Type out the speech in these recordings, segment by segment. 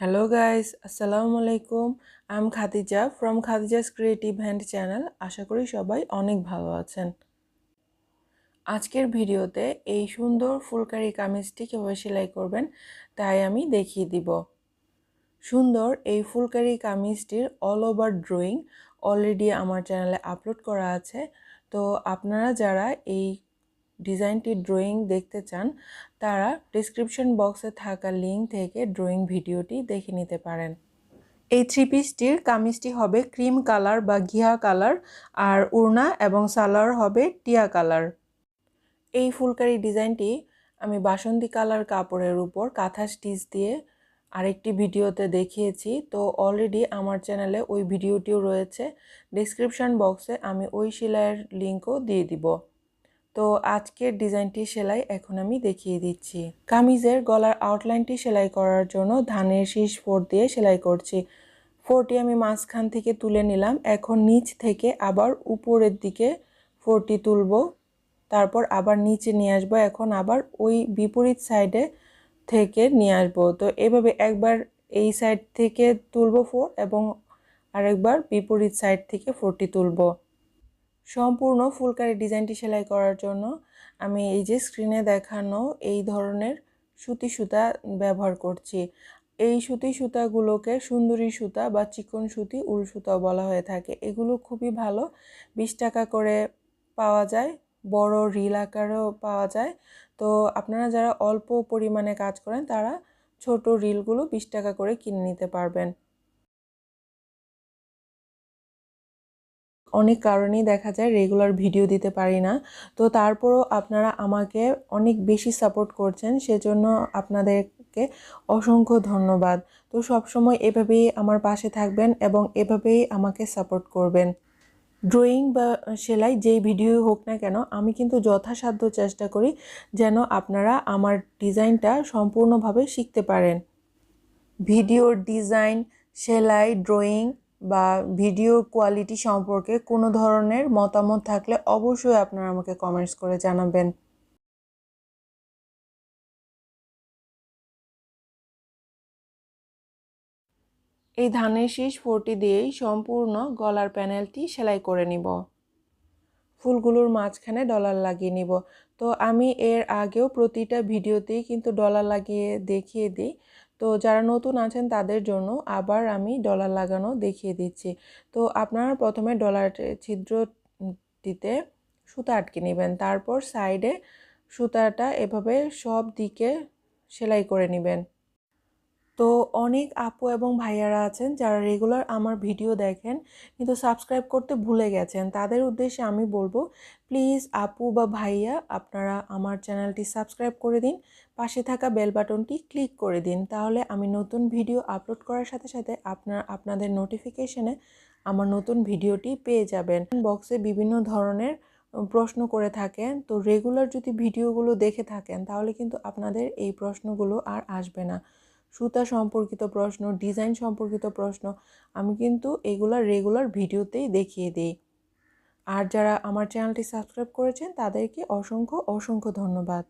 Hello guys আসসালামু আলাইকুম I'm Khadija from Khadija's creative hand channel আশা করি সবাই অনেক ভালো আছেন। আজকের ভিডিওতে এই সুন্দর ফুলকারি কামিজটি কীভাবে সেলাই করবেন তাই আমি দেখিয়ে দিব। সুন্দর এই ফুলকারি কামিজটির অল ওভার ড্রয়িং অলরেডি আমার চ্যানেলে আপলোড করা আছে। তো আপনারা যারা এই ডিজাইনটি ড্রয়িং দেখতে চান, তারা ডিসক্রিপশন বক্সে থাকা লিঙ্ক থেকে ড্রয়িং ভিডিওটি দেখে নিতে পারেন। এই থ্রি পিসটির কামিজটি হবে ক্রিম কালার বা ঘিয়া কালার আর উড়না এবং সালোয়ার হবে টিয়া কালার এই ফুলকারি ডিজাইনটি আমি বাসন্তী কালার কাপড়ের উপর কাঁথা স্টিচ দিয়ে আরেকটি ভিডিওতে দেখিয়েছি, তো অলরেডি আমার চ্যানেলে ওই ভিডিওটিও রয়েছে। ডিসক্রিপশান বক্সে আমি ওই সেলাইয়ের লিঙ্কও দিয়ে দিব। তো আজকের ডিজাইনটি সেলাই এখন আমি দেখিয়ে দিচ্ছি। কামিজের গলার আউটলাইনটি সেলাই করার জন্য ধানের শীষ ফোর দিয়ে সেলাই করছি। ফোরটি আমি মাঝখান থেকে তুলে নিলাম, এখন নিচ থেকে আবার উপরের দিকে ফোরটি তুলব, তারপর আবার নিচে নিয়ে আসব, এখন আবার ওই বিপরীত সাইডে থেকে নিয়ে আসব। তো এভাবে একবার এই সাইড থেকে তুলব ফোর এবং আরেকবার বিপরীত সাইড থেকে ফোরটি তুলব। সম্পূর্ণ ফুলকারি ডিজাইনটি সেলাই করার জন্য আমি এই যে স্ক্রিনে দেখানো এই ধরনের সুতি সুতা ব্যবহার করছি। এই সুতি সুতাগুলোকে সুন্দরী সুতা বা চিকন সুতি, উল সুতাও বলা হয়ে থাকে। এগুলো খুবই ভালো। বিশ টাকা করে পাওয়া যায়। বড় রিল আকারেও পাওয়া যায়। তো আপনারা যারা অল্প পরিমাণে কাজ করেন, তারা ছোট রিলগুলো বিশ টাকা করে কিনে নিতে পারবেন। অনেক কারণেই দেখা যায় রেগুলার ভিডিও দিতে পারি না। তো তারপরও আপনারা আমাকে অনেক বেশি সাপোর্ট করছেন, সেজন্য আপনাদেরকে অসংখ্য ধন্যবাদ। তো সবসময় এভাবেই আমার পাশে থাকবেন এবং এভাবেই আমাকে সাপোর্ট করবেন। ড্রয়িং বা সেলাই যেই ভিডিও হোক না কেন, আমি কিন্তু যথাসাধ্য চেষ্টা করি যেন আপনারা আমার ডিজাইনটা সম্পূর্ণভাবে শিখতে পারেন। ভিডিওর ডিজাইন সেলাই ড্রয়িং বা ভিডিও কোয়ালিটি সম্পর্কে কোনো ধরনের মতামত থাকলে অবশ্যই আপনারা আমাকে কমেন্টস করে জানাবেন। এই ধানের শীষ ফোরটি দিয়েই সম্পূর্ণ গলার প্যানেলটি সেলাই করে নিব। ফুলগুলোর মাঝখানে ডলার লাগিয়ে নিব। তো আমি এর আগেও প্রতিটা ভিডিওতেই কিন্তু ডলার লাগিয়ে দেখিয়ে দিই। তো যারা নতুন আছেন তাদের জন্য আবার আমি ডলার লাগানো দেখিয়ে দিচ্ছি। তো আপনারা প্রথমে ডলার ছিদ্রটিতে সুতা আটকে নেবেন, তারপর সাইডে সুতাটা এভাবে সব দিকে সেলাই করে নেবেন। তো অনেক আপু এবং ভাইয়ারা আছেন যারা রেগুলার আমার ভিডিও দেখেন কিন্তু সাবস্ক্রাইব করতে ভুলে গেছেন। তাদের উদ্দেশ্যে আমি বলব, প্লিজ আপু বা ভাইয়া আপনারা আমার চ্যানেলটি সাবস্ক্রাইব করে দিন, পাশে থাকা বেল বাটনটি ক্লিক করে দিন। তাহলে আমি নতুন ভিডিও আপলোড করার সাথে সাথে আপনার, আপনাদের নোটিফিকেশনে আমার নতুন ভিডিওটি পেয়ে যাবেন। বক্সে বিভিন্ন ধরনের প্রশ্ন করে থাকেন। তো রেগুলার যদি ভিডিওগুলো দেখে থাকেন তাহলে কিন্তু আপনাদের এই প্রশ্নগুলো আর আসবে না। সুতা সম্পর্কিত প্রশ্ন ডিজাইন সম্পর্কিত প্রশ্ন, আমি কিন্তু এগুলা রেগুলার ভিডিওতেই দেখিয়ে দিই। আর যারা আমার চ্যানেলটি সাবস্ক্রাইব করেছেন, তাদেরকে অসংখ্য অসংখ্য ধন্যবাদ।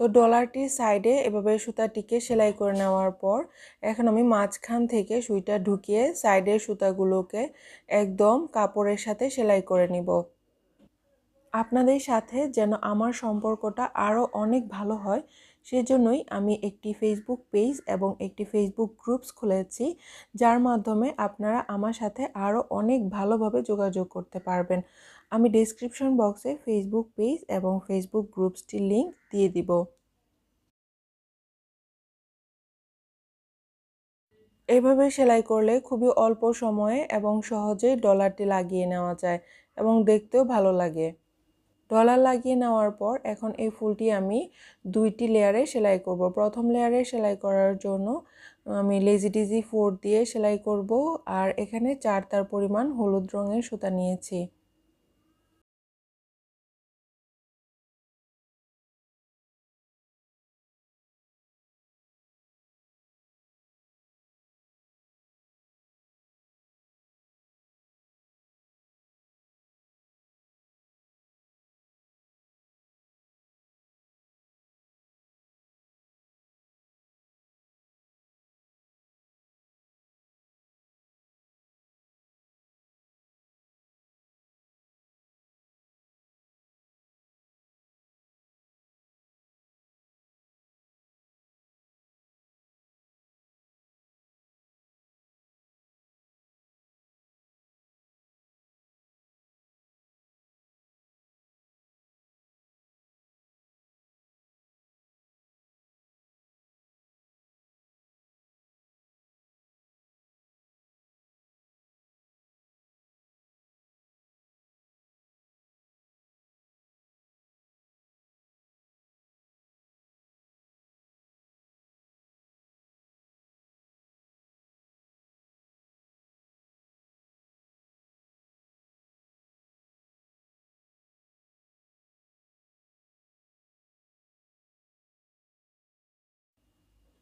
তো ডলারটির সাইডে এভাবে সুতাটিকে সেলাই করে নেওয়ার পর, এখন আমি মাঝখান থেকে সুইটা ঢুকিয়ে সাইডের সুতাগুলোকে একদম কাপড়ের সাথে সেলাই করে নিব। আপনাদের সাথে যেন আমার সম্পর্কটা আরও অনেক ভালো হয়, সেজন্যই আমি একটি ফেসবুক পেজ এবং একটি ফেসবুক গ্রুপস খুলেছি, যার মাধ্যমে আপনারা আমার সাথে আরও অনেক ভালোভাবে যোগাযোগ করতে পারবেন। আমি ডিসক্রিপশন বক্সে ফেসবুক পেজ এবং ফেসবুক গ্রুপসটির লিঙ্ক দিয়ে দিব। এভাবে সেলাই করলে খুবই অল্প সময়ে এবং সহজেই ডলারটি লাগিয়ে নেওয়া যায় এবং দেখতেও ভালো লাগে। ডলার লাগিয়ে নেওয়ার পর এখন এই ফুলটি আমি দুইটি লেয়ারে সেলাই করব। প্রথম লেয়ারে সেলাই করার জন্য আমি লেজি ডিজি ফোর দিয়ে সেলাই করব আর এখানে চার তার পরিমাণ হলুদ রঙের সুতা নিয়েছি।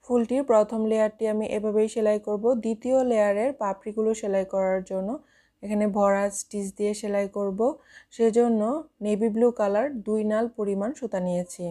ফুলটির প্রথম লেয়ারটি আমি এভাবেই সেলাই করব। দ্বিতীয় লেয়ারের পাপড়িগুলো সেলাই করার জন্য এখানে ভরা স্টিচ দিয়ে সেলাই করব। সেজন্য নেভি ব্লু কালার দুই নাল পরিমাণ সুতা নিয়েছি।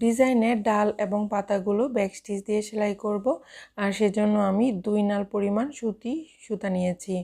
ডিজাইনের ডাল এবং পাতাগুলো ব্যাক স্টিচ দিয়ে সেলাই করব। আর সেজন্য আমি দুই নাল পরিমাণ সুতি সুতা নিয়েছি।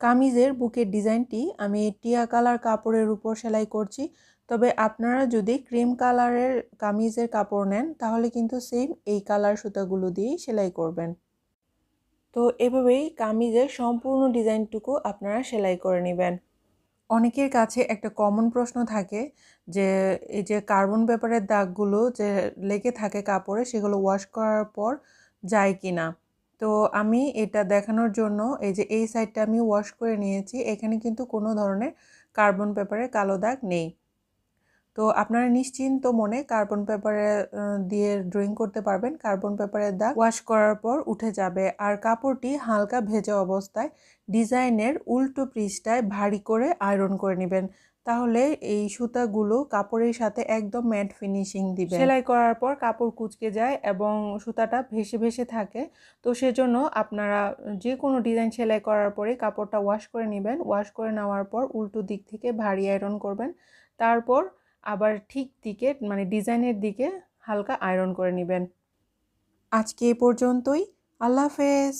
কামিজের বুকের ডিজাইনটি আমি টিয়া কালার কাপড়ের উপর সেলাই করছি। তবে আপনারা যদি ক্রিম কালারের কামিজের কাপড় নেন, তাহলে কিন্তু সেম এই কালার সুতাগুলো দিয়েই সেলাই করবেন। তো এভাবেই কামিজের সম্পূর্ণ ডিজাইনটুকু আপনারা সেলাই করে নেবেন। অনেকের কাছে একটা কমন প্রশ্ন থাকে যে, এই যে কার্বন পেপারের দাগগুলো যে লেগে থাকে কাপড়ে, সেগুলো ওয়াশ করার পর যায় কি না তো আমি এটা দেখানোর জন্য এই যে এই সাইডটা আমি ওয়াশ করে নিয়েছি, এখানে কিন্তু কোনো ধরনের কার্বন পেপারে কালো দাগ নেই। তো আপনারা নিশ্চিন্ত মনে কার্বন পেপারে দিয়ে ড্রয়িং করতে পারবেন। কার্বন পেপারের দাগ ওয়াশ করার পর উঠে যাবে। আর কাপড়টি হালকা ভেজা অবস্থায় ডিজাইনের উল্টো পৃষ্ঠায় ভারী করে আয়রন করে নেবেন। তাহলে এই সুতাগুলো কাপড়ের সাথে একদম ম্যাট ফিনিশিং দিবে। সেলাই করার পর কাপড় কুচকে যায় এবং সুতাটা ভেসে ভেসে থাকে। তো সেজন্য আপনারা যে কোনো ডিজাইন সেলাই করার পরে কাপড়টা ওয়াশ করে নেবেন। ওয়াশ করে নেওয়ার পর উল্টো দিক থেকে ভারী আয়রন করবেন। তারপর আবার ঠিক দিকে মানে ডিজাইনের দিকে হালকা আয়রন করে নেবেন। আজকে এ পর্যন্তই। আল্লাহ হাফেজ।